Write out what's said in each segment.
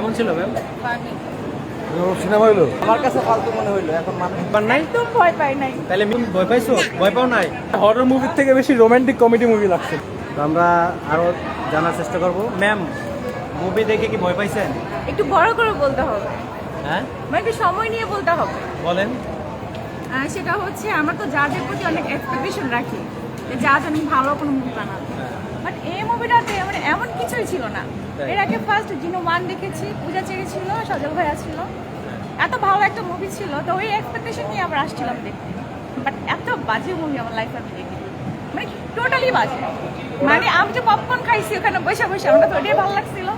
কেমন ছিল ma'am? Cinema হইল? আমার কাছে ফালতু মনে হইল এখন নাই। একদম ভয় পাই নাই। তাহলে তুমি ভয় পাইছো? ভয় পাও নাই? হরর মুভির থেকে বেশি রোমান্টিক কমেডি মুভি লাগছে। তো আমরা আরও জানার চেষ্টা করব। ম্যাম মুভি দেখে কি ভয় পাইছেন? একটু বড় করে বলতে হবে। হ্যাঁ? মানে একটু সময় নিয়ে বলতে হবে। বলেন। সেটা হচ্ছে আমরা তো জাজের প্রতি অনেক এক্সপেকটেশন রাখি। যে অনেক ভালো কোনো মুভি বানাবে বাট এই মুভিটাতে মানে এমন কিছুই ছিল না। এর আগে ফার্স্ট জিনো ওয়ান দেখেছি পূজা চেরি ছিল সজল ভাইয়া ছিল। এত ভালো একটা মুভি ছিল তো ওই এক্সপেকটেশন নিয়ে আবার আসছিলাম দেখতে। বাট এত বাজে মুভি আমার লাইফে আমি দেখি মানে টোটালি বাজে। মানে আমি যে পপকর্ন খাইছি ওখানে বসে বসে আমার তো ওটাই ভালো লাগছিল।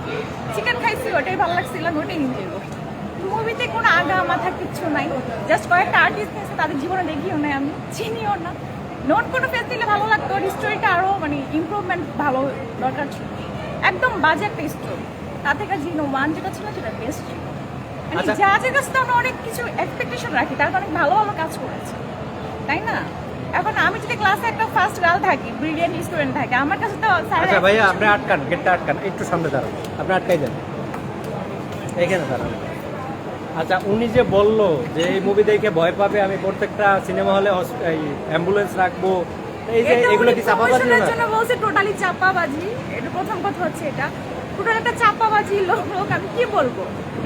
চিকেন খাইছি ওটাই ভালো লাগছিল আমি ওটাই এনজয় করছি। মুভিতে কোনো আগা মাথা কিচ্ছু নাই। জাস্ট কয়েকটা আর্টিস্ট নিয়েছে তাদের জীবনে দেখিও নাই আমি চিনিও না। নোট কোনো ফেস দিলে ভালো লাগতো স্টোরিটা আরও মানে ইমপ্রুভমেন্ট ভালো দরকার ছিল। একদম বাজে একটা স্টোরি তার থেকে জিনো ওয়ান যেটা ছিল সেটা বেস্ট ছিল। মানে আচ্ছা। জাজের কাছে তো আমরা অনেক কিছু এক্সপেকটেশন রাখি তারা তো অনেক ভালো ভালো কাজ করেছে। তাই না? এখন আমি যদি ক্লাসে একটা ফার্স্ট গার্ল থাকি ব্রিলিয়েন্ট স্টুডেন্ট থাকি আমার কাছে তো আচ্ছা ভাইয়া আপনি আটকান গেটটা আটকান একটু সামনে দাঁড়ান। আপনি আটকাই দেন এখানে দাঁড়ান। আচ্ছা উনি যে বলল যে এই মুভি দেখে ভয় পাবে আমি প্রত্যেকটা সিনেমা হলে অ্যাম্বুলেন্স রাখব এই যে এগুলো কি চাপাবাজি না? জন্য বলছে টোটালি চাপাবাজি। এটা প্রথম কথা হচ্ছে এটা। টোটাল একটা চাপাবাজি লোক লোক আমি কি বলব?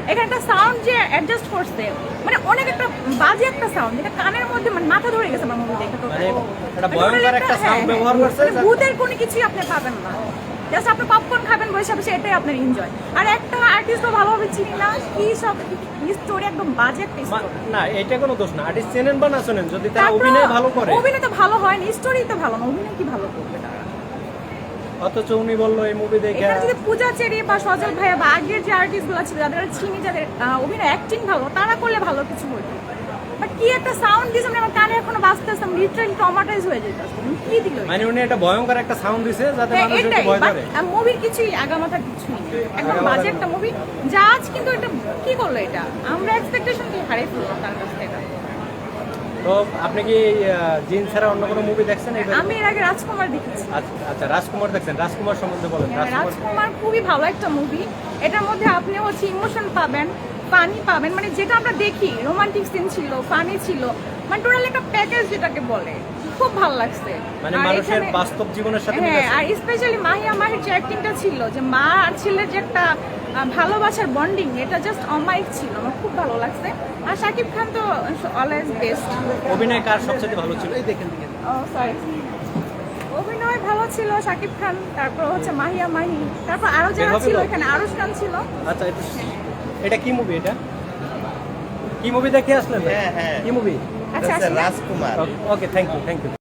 এখানে একটা সাউন্ড যে অ্যাডজাস্ট করছে মানে অনেক একটা বাজে একটা সাউন্ড যেটা কানের মধ্যে মানে মাথা ধরে গেছে আমার মুভি দেখে মানে একটা মানে ভয়ঙ্কর একটা sound হ্যাঁ, ব্যবহার হ্যাঁ, করছে মানে ভূতের কোনো কিছুই আপনি পাবেন না। জাস্ট আপনি খাবেন বসে বসে এটাই আপনার এনজয় আর একটা আর্টিস্ট তো ভালোভাবে চিনি না কি সব স্টোরি একদম বাজে একটা না এটা কোনো দোষ না। আর্টিস্ট চেনেন বা না শোনেন যদি তারা অভিনয় ভালো করে। অভিনয় তো ভালো হয় না স্টোরি তো ভালো না অভিনয় কি ভালো করবে তারা? অথচ উনি বলল এই মুভি দেখে এখানে যদি পূজা চেরি বা সজল ভাইয়া বা আগের যে আর্টিস্টগুলো ছিল যাদের চিনি যাদের অভিনয় অ্যাক্টিং ভালো তারা করলে ভালো কিছু হতো। বাট কি একটা সাউন্ড দিয়েছে মানে আমার কানে লিটারালি হয়ে কি দিল মানে উনি একটা ভয়ঙ্কর একটা সাউন্ড দিছে যাতে হ্যাঁ, মানুষ একটু ভয় ধরে মুভির কিছুই আগামাথা কিছুই একদম বাজে একটা মুভি জাজ কিন্তু এটা কি করল এটা? আমরা এক্সপেকটেশন কি হারিয়ে ফেললাম তার কাছ থেকে? তো আপনি কি জিন ছাড়া অন্য কোনো মুভি দেখছেন? আমি এর আগে রাজকুমার দেখেছি। আচ্ছা আচ্ছা রাজকুমার দেখছেন? রাজকুমার সম্বন্ধে বলেন হ্যাঁ, রাজকুমার। খুবই ভালো একটা মুভি এটার মধ্যে আপনি হচ্ছে ইমোশন পাবেন ফানি পাবেন। মানে যেটা আমরা দেখি রোমান্টিক সিন ছিল ফানি ছিল মানে টোটাল একটা প্যাকেজ যেটাকে বলে। খুব ভালো লাগছে। মানে আর মানুষের বাস্তব জীবনের সাথে হ্যাঁ আর স্পেশালি মাহিয়া মাহির যে অ্যাক্টিংটা ছিল যে মা আর ছেলের যে একটা ভালোবাসার বন্ডিং এটা জাস্ট অমায়িক ছিল। আমার খুব ভালো লাগছে। আর শাকিব খান তো অলওয়েজ বেস্ট অভিনয় কার সবচেয়ে ভালো ছিল? এই দেখেন দেখেন। ও সরি অভিনয় ভালো ছিল শাকিব খান তারপর হচ্ছে মাহিয়া মাহি তারপর আরও যারা ছিল এখানে আরুষ খান ছিল। আচ্ছা এটা এটা কি মুভি এটা? কি মুভি দেখে আসলেন? হ্যাঁ, হ্যাঁ। কি movie আচ্ছা আসলে Rajkumar okay thank you thank you